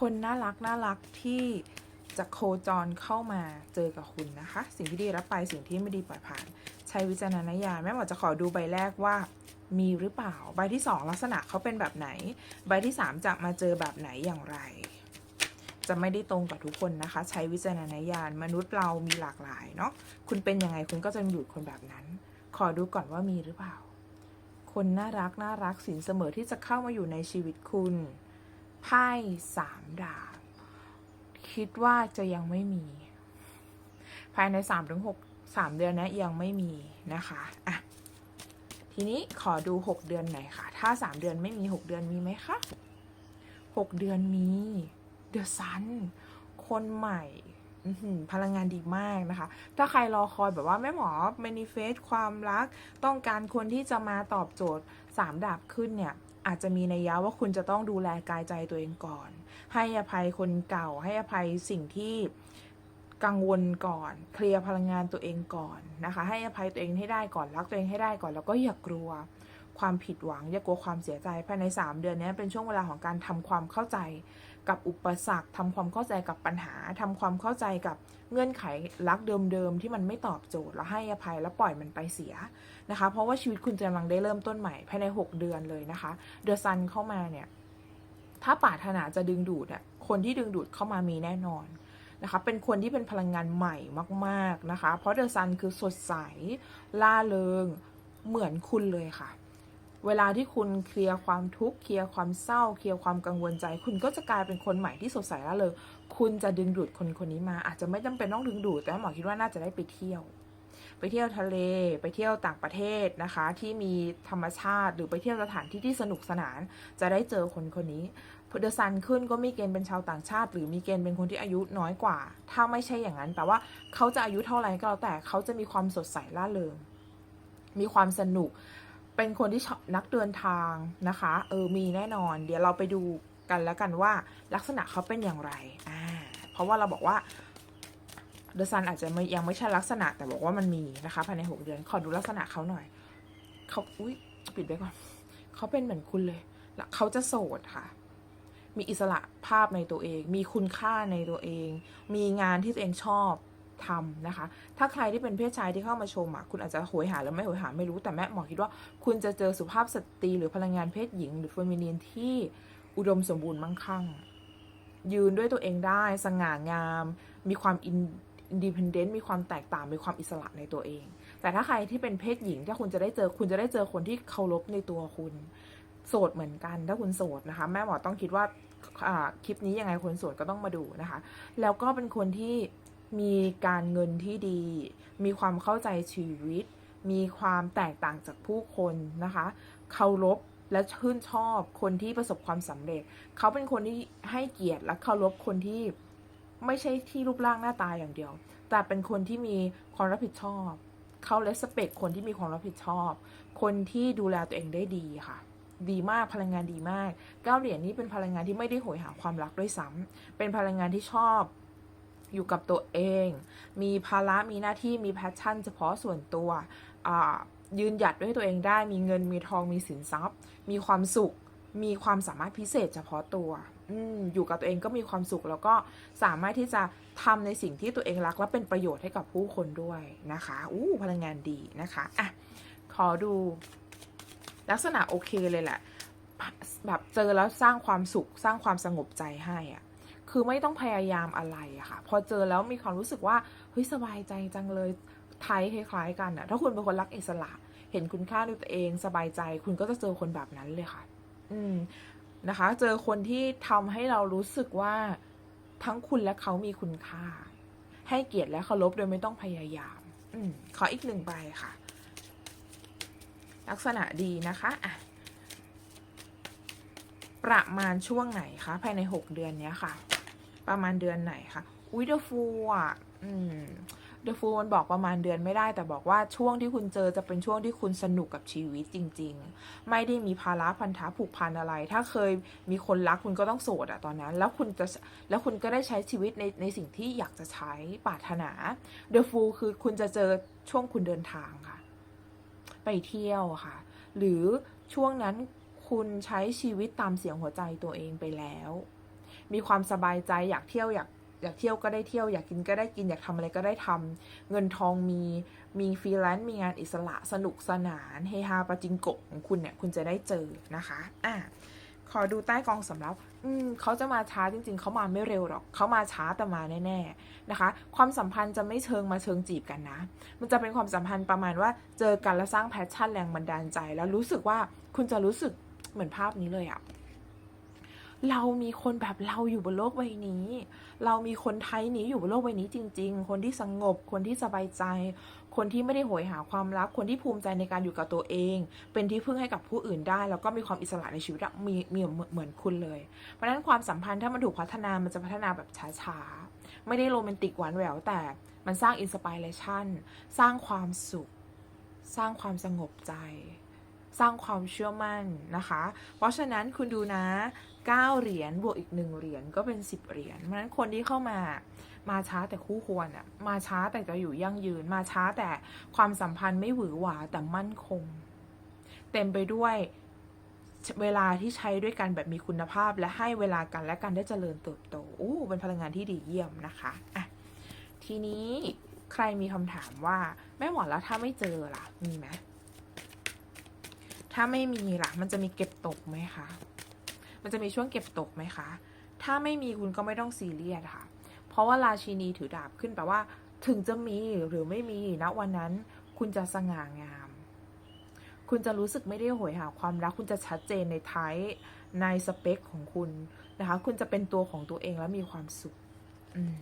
คนน่ารักน่ารักที่จะโคจรเข้ามาเจอกับคุณนะคะ สิ่งที่ดีรับไปสิ่งที่ไม่ดีปล่อยผ่าน ใช้วิจารณญาณแม่หมอจะขอดูใบแรกว่ามีหรือเปล่า ใบที่ 2 ลักษณะเขาเป็นแบบไหน ใบที่ 3 จะมาเจอแบบไหนอย่างไร จะไม่ได้ตรงกับทุกคนนะคะ ใช้วิจารณญาณมนุษย์เรามีหลากหลายเนาะคุณเป็นยังไงคุณก็จะอยู่คนแบบนั้น ขอดูก่อนว่ามีหรือเปล่า คนน่ารักน่ารักสินเสมอที่จะเข้ามาอยู่ในชีวิตคุณ ไพ่สามดาบ คิดว่าจะยังไม่มี ภายในสามถึงหกสามเดือนนะยังไม่มีนะคะอะทีนี้ขอดูหกเดือนหน่อยค่ะ ถ้าสามเดือนไม่มีหกเดือนมีไหมคะหกเดือนมีเดอะซันคนใหม่พลังงานดีมากนะคะ ถ้าใครรอคอยแบบว่าแม่หมอ manifest ความรัก ต้องการคนที่จะมาตอบโจทย์สามดาบขึ้นเนี่ย อาจจะมีนัยยะว่าคุณจะต้องดูแลกายใจตัวเองก่อน ให้อภัยคนเก่า ให้อภัยสิ่งที่กังวลก่อน เคลียร์พลังงานตัวเองก่อนนะคะ ให้อภัยตัวเองให้ได้ก่อน รักตัวเองให้ได้ก่อน แล้วก็อย่ากกลัว ความผิดหวัง อย่ากลัวความเสียใจภายใน 3 เดือนนี้เป็นช่วงเวลาของการทำความเข้าใจกับอุปสรรคทำความเข้าใจกับปัญหาทำความเข้าใจกับเงื่อนไขรักเดิมๆที่มันไม่ตอบโจทย์แล้วให้อภัยแล้วปล่อยมันไปเสียนะคะ เพราะว่าชีวิตคุณจะกำลังได้เริ่มต้นใหม่ภายใน 6 เดือนเลยนะคะ เดอะซันเข้ามาเนี่ยถ้าปรารถนาจะดึงดูดอะคนที่ดึงดูดเข้ามามีแน่นอนนะคะเป็นคนที่เป็นพลังงานใหม่มาก ๆ นะคะ เพราะเดอะซันคือสดใสล่าเริงเหมือนคุณเลยค่ะ เวลาที่คุณเคลียร์ความทุกข์เคลียร์ความเศร้า เคลียร์ความกังวลใจ คุณก็จะกลายเป็นคนใหม่ที่สดใสแล่าเริงคุณจะดึงดูดคนคนนี้มา อาจจะไม่จำเป็นต้องดึงดูดแต่หมอคิดว่าน่าจะได้ไปเที่ยว ไปเที่ยวทะเล ไปเที่ยวต่างประเทศนะคะ ที่มีธรรมชาติ หรือไปเที่ยวสถานที่ที่สนุกสนาน จะได้เจอคนคนนี้เดอะซันขึ้นก็มีเกณฑ์เป็นชาวต่างชาติ หรือมีเกณฑ์เป็นคนที่อายุน้อยกว่า ถ้าไม่ใช่อย่างนั้นแปลว่าเขาจะอายุเท่าไหร่ก็แล้วแต่เขาจะมีความสดใสล่าเริงมีความสนุก เป็นคนที่นักเดินทางนะคะ เออมีแน่นอน เดี๋ยวเราไปดูกันแล้วกันว่าลักษณะเขาเป็นอย่างไรอ่าเพราะว่าเราบอกว่าเดอะซันอาจจะไม่ยังไม่ใช่ลักษณะแต่บอกว่ามันมีนะคะภายในหกเดือนขอดูลักษณะเขาหน่อยเขาอุ้ยปิดไว้ก่อนเขาเป็นเหมือนคุณเลยลเขาจะโสดค่ะ มีอิสระภาพในตัวเอง มีคุณค่าในตัวเอง มีงานที่ตัวเองชอบ ทำนะคะ ถ้าใครที่เป็นเพศชายที่เข้ามาชมอะคุณอาจจะโหยหาหรือไม่โหยหาไม่รู้แต่แม่หมอคิดว่า คุณจะเจอสุภาพสตรีหรือพลังงานเพศหญิง หรือเฟมินีนที่อุดมสมบูรณ์มั่งคั่ง ยืนด้วยตัวเองได้ สง่างาม มีความอินดิพเดนต์มีความแตกต่างมีความอิสระในตัวเอง แต่ถ้าใครที่เป็นเพศหญิง ถ้าคุณจะได้เจอคุณจะได้เจอคนที่เคารพในตัวคุณ โสดเหมือนกัน ถ้าคุณโสดนะคะ แม่หมอต้องคิดว่าคลิปนี้ยังไงคนโสดก็ต้องมาดูนะคะ แล้วก็เป็นคนที่ มีการเงินที่ดี มีความเข้าใจชีวิต มีความแตกต่างจากผู้คนนะคะเคารพและชื่นชอบคนที่ประสบความสำเร็จ เขาเป็นคนที่ให้เกียรติและเคารพคนที่ไม่ใช่ที่รูปร่างหน้าตาอย่างเดียว แต่เป็นคนที่มีความรับผิดชอบ เขาเลสเปกคนที่มีความรับผิดชอบ คนที่ดูแลตัวเองได้ดีค่ะ ดีมากพลังงานดีมากเก้าเหรียญนี้เป็นพลังงานที่ไม่ได้โหยหาความรักด้วยซ้ำเป็นพลังงานที่ชอบ อยู่กับตัวเอง มีภาระมีหน้าที่มีแพชชั่น เฉพาะส่วนตัวยืนหยัดด้วยตัวเองได้ มีเงินมีทองมีสินทรัพย์ มีความสุข มีความสามารถพิเศษเฉพาะตัวอือยู่กับตัวเองก็มีความสุขแล้วก็สามารถที่จะทำในสิ่งที่ตัวเองรัก และเป็นประโยชน์ให้กับผู้คนด้วยนะคะอู้พลังงานดีนะคะอะขอดู ลักษณะโอเคเลยแหละแบบเจอแล้วสร้างความสุขสร้างความสงบใจให้อะ คือไม่ต้องพยายามอะไรอะค่ะ พอเจอแล้วมีความรู้สึกว่าเฮ้ยสบายใจจังเลยไทยคล้ายๆกันอะถ้าคุณเป็นคนรักอิสระ เห็นคุณค่าในตัวเองสบายใจ คุณก็จะเจอคนแบบนั้นเลยค่ะ อืมนะคะ เจอคนที่ทำให้เรารู้สึกว่าทั้งคุณและเขามีคุณค่า ให้เกียรติและเคารพโดยไม่ต้องพยายาม อืมขออีกหนึ่งใบค่ะ ลักษณะดีนะคะอะประมาณช่วงไหนคะภายในหกเดือนเนี้ยค่ะ ประมาณเดือนไหนคะอุ้ยเดอะฟูอะอืมเดอะฟูมันบอกประมาณเดือนไม่ได้ แต่บอกว่าช่วงที่คุณเจอจะเป็นช่วงที่คุณสนุกกับชีวิตจริง ๆ ไม่ได้มีภาระพันธะผูกพันอะไร ถ้าเคยมีคนรักคุณก็ต้องโสดอะตอนนั้น แล้วคุณจะแล้วคุณก็ได้ใช้ชีวิตในในสิ่งที่อยากจะใช้ปรารถนาเดอะฟูคือคุณจะเจอช่วงคุณเดินทางค่ะ ไปเที่ยวค่ะ หรือช่วงนั้นคุณใช้ชีวิตตามเสียงหัวใจตัวเองไปแล้ว มีความสบายใจอยากเที่ยวอยากอยากเที่ยวก็ได้เที่ยวอยากกินก็ได้กินอยากทำอะไรก็ได้ทำเงินทองมีมีฟรีแลนซ์มีงานอิสระสนุกสนานเฮฮาปาจิงโกะของคุณเนี่ยคุณจะได้เจอนะคะอะขอดูใต้กองสำรับ อืมเขาจะมาช้าจริง ๆ เขามาไม่เร็วหรอก เขามาช้าแต่มาแน่ๆนะคะ ความสัมพันธ์จะไม่เชิงมาเชิงจีบกันนะ มันจะเป็นความสัมพันธ์ประมาณว่าเจอกันแล้วสร้างแพชชั่นแรงบันดาลใจ แล้วรู้สึกว่าคุณจะรู้สึกเหมือนภาพนี้เลยอะ เรามีคนแบบเราอยู่บนโลกใบนี้ เรามีคนไทยนี้อยู่บนโลกใบนี้จริง ๆ คนที่สงบ คนที่สบายใจ คนที่ไม่ได้โหยหาความรัก คนที่ภูมิใจในการอยู่กับตัวเอง เป็นที่พึ่งให้กับผู้อื่นได้ แล้วก็มีความอิสระในชีวิตมีมีเหมือนเหมือนคุณเลย เพราะฉะนั้นความสัมพันธ์ถ้ามันถูกพัฒนา มันจะพัฒนาแบบช้าๆ ไม่ได้โรแมนติกหวานแหววแต่ มันสร้างอินสปิเรชันสร้างความสุข สร้างความสงบใจสร้างความเชื่อมั่นนะคะ เพราะฉะนั้นคุณดูนะ 9 เหรียญบวกอีก 1 เหรียญก็เป็น 10 เหรียญเพราะฉะนั้นคนที่เข้ามามาช้าแต่คู่ควรอะมาช้าแต่จะอยู่ยั่งยืน มาช้าแต่ความสัมพันธ์ไม่หวือหวาแต่มั่นคง เต็มไปด้วยเวลาที่ใช้ด้วยกันแบบมีคุณภาพและให้เวลากันและกันได้เจริญเติบโตโอ้เป็นพลังงานที่ดีเยี่ยมนะคะอะทีนี้ใครมีคำถามว่าแม่หมอแล้วถ้าไม่เจอล่ะมีไหมถ้าไม่มีล่ะ มันจะมีเก็บตกไหมคะ มันจะมีช่วงเก็บตกไหมคะ ถ้าไม่มีคุณก็ไม่ต้องซีเรียสค่ะ เพราะว่าราชินีถือดาบขึ้นแปลว่า ถึงจะมีหรือไม่มีณวันนั้น คุณจะสง่างาม คุณจะรู้สึกไม่ได้หวยหาความรัก คุณจะชัดเจนในไทป์ในสเปคของคุณนะคะ คุณจะเป็นตัวของตัวเองและมีความสุข อืม